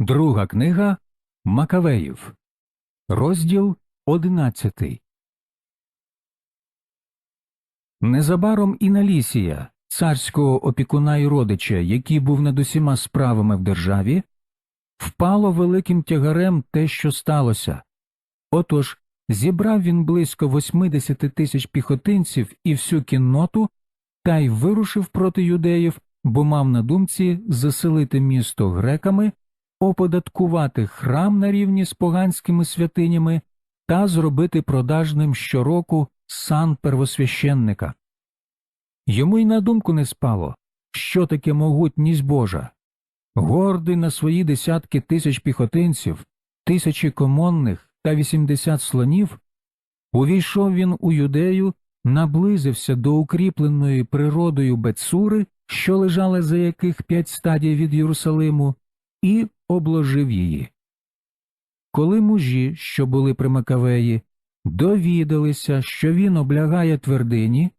Друга книга Макавеїв, розділ одинадцятий. Незабаром і Налісія, царського опікуна і родича, який був над усіма справами в державі, впало великим тягарем те, що сталося. Отож, зібрав він близько 80 тисяч піхотинців і всю кінноту та й вирушив проти юдеїв, бо мав на думці заселити місто греками оподаткувати храм на рівні з поганськими святинями та зробити продажним щороку сан первосвященника. Йому й на думку не спало, що таке могутність Божа. Гордий на свої десятки тисяч піхотинців, тисячі комонних та вісімдесят слонів, увійшов він у юдею, наблизився до укріпленої природою Бецури, що лежала за яких п'ять стадій від Єрусалиму, і обложив її. Коли мужі, що були при Макавеї, довідалися, що він облягає твердині,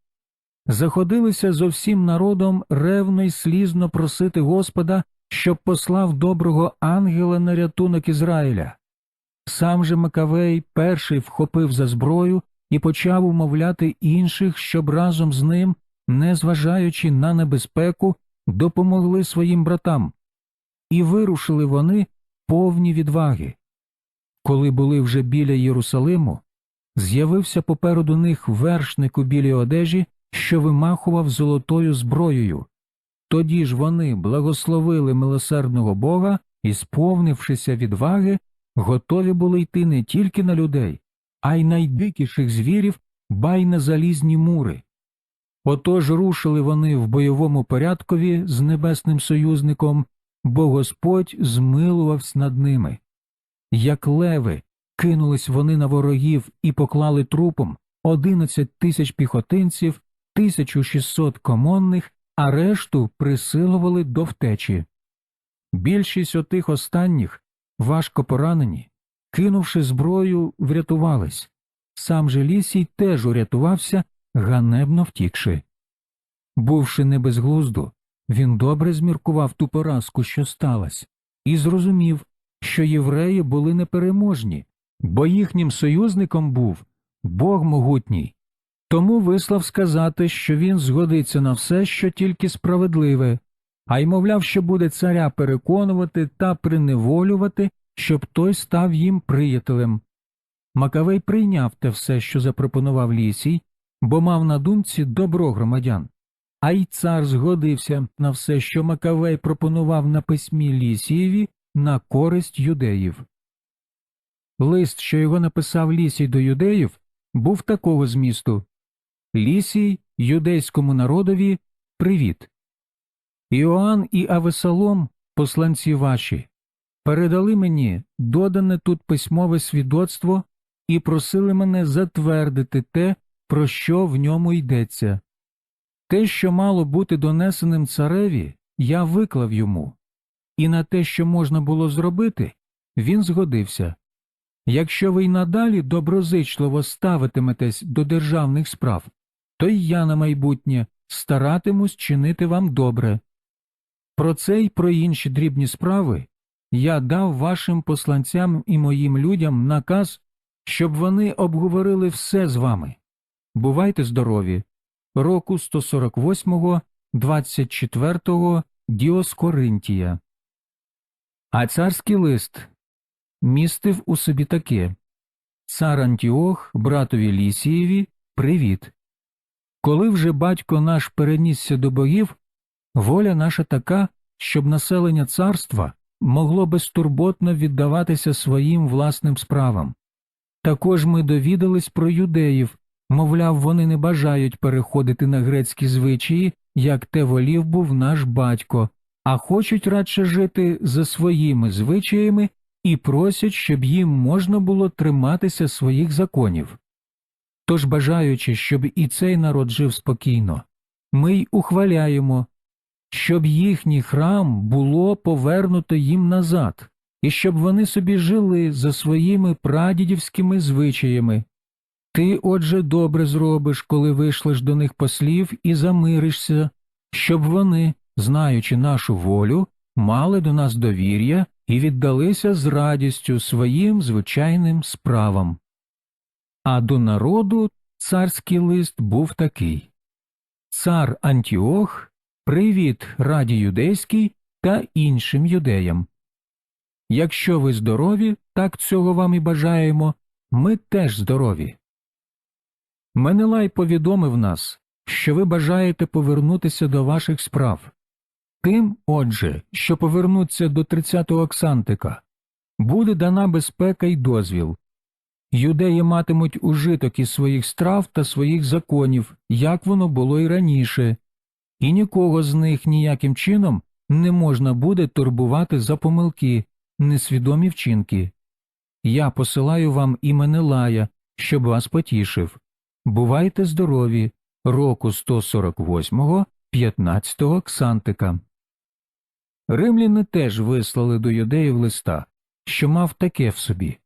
заходилися зо всім народом ревно й слізно просити Господа, щоб послав доброго ангела на рятунок Ізраїля. Сам же Макавей перший вхопив за зброю і почав умовляти інших, щоб разом з ним, незважаючи на небезпеку, допомогли своїм братам. І вирушили вони повні відваги. Коли були вже біля Єрусалиму, з'явився попереду них вершник у білій одежі, що вимахував золотою зброєю. Тоді ж вони благословили милосердного Бога і, сповнившися відваги, готові були йти не тільки на людей, а й найдикіших звірів, ба й на залізні мури. Отож рушили вони в бойовому порядкові з небесним союзником, бо Господь змилувався над ними. Як леви кинулись вони на ворогів і поклали трупом одинадцять тисяч піхотинців, тисячу шістсот комонних, а решту присилували до втечі. Більшість отих останніх, важко поранені, кинувши зброю, врятувались. Сам же лісій теж урятувався, ганебно втікши. Бувши не без глузду, він добре зміркував ту поразку, що сталася, і зрозумів, що євреї були непереможні, бо їхнім союзником був Бог могутній. Тому вислав сказати, що він згодиться на все, що тільки справедливе, а й мовляв, що буде царя переконувати та приневолювати, щоб той став їм приятелем. Макавей прийняв те все, що запропонував лісій, бо мав на думці добро громадян. А й цар згодився на все, що Макавей пропонував на письмі Лісієві на користь юдеїв. Лист, що його написав Лісій до юдеїв, був такого змісту Лісій юдейському народові привіт. Іоанн і Авесалом, посланці ваші, передали мені додане тут письмове свідоцтво і просили мене затвердити те, про що в ньому йдеться. Те, що мало бути донесеним цареві, я виклав йому, і на те, що можна було зробити, він згодився. Якщо ви й надалі доброзичливо ставитиметесь до державних справ, то й я на майбутнє старатимусь чинити вам добре. Про це й про інші дрібні справи я дав вашим посланцям і моїм людям наказ, щоб вони обговорили все з вами. Бувайте здорові! Року 148-го, 24-го Діоскоринтія. А царський лист містив у собі таке Цар Антіох, братові Лісієві, привіт. Коли вже батько наш перенісся до богів, воля наша така, щоб населення царства могло безтурботно віддаватися своїм власним справам. Також ми довідались про юдеїв, мовляв, вони не бажають переходити на грецькі звичаї, як те волів був наш батько, а хочуть радше жити за своїми звичаями і просять, щоб їм можна було триматися своїх законів. Тож, бажаючи, щоб і цей народ жив спокійно, ми й ухваляємо, щоб їхній храм було повернуто їм назад, і щоб вони собі жили за своїми прадідівськими звичаями. Ти, отже, добре зробиш, коли вийшлеш до них послів і замиришся, щоб вони, знаючи нашу волю, мали до нас довір'я і віддалися з радістю своїм звичайним справам. А до народу царський лист був такий Цар Антіох, привіт раді юдейській та іншим юдеям. Якщо ви здорові, так цього вам і бажаємо, ми теж здорові. Менелай повідомив нас, що ви бажаєте повернутися до ваших справ. Тим, отже, що повернуться до 30-го Оксантика, буде дана безпека й дозвіл. Юдеї матимуть ужиток із своїх страв та своїх законів, як воно було й раніше, і нікого з них ніяким чином не можна буде турбувати за помилки, несвідомі вчинки. Я посилаю вам і Менелая, щоб вас потішив. Бувайте здорові, року 148-го, 15-го Ксантика. Римляни теж вислали до юдеїв листа, що мав таке в собі.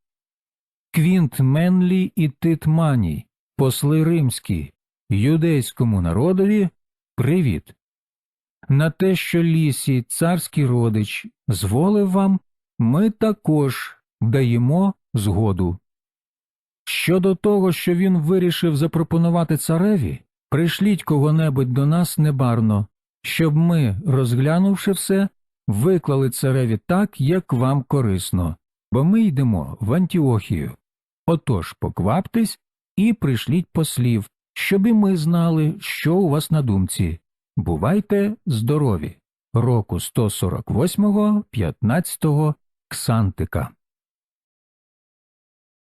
Квінт Менлі і Тит Маній, посли римські, юдейському народові привіт. На те, що лісі царський родич зволив вам, ми також даємо згоду. Щодо того, що він вирішив запропонувати цареві, прийшліть кого-небудь до нас небарно, щоб ми, розглянувши все, виклали цареві так, як вам корисно, бо ми йдемо в Антіохію. Отож покваптесь і прийшліть послів, щоб і ми знали, що у вас на думці. Бувайте здорові. Року 148-го, 15-го Ксантика.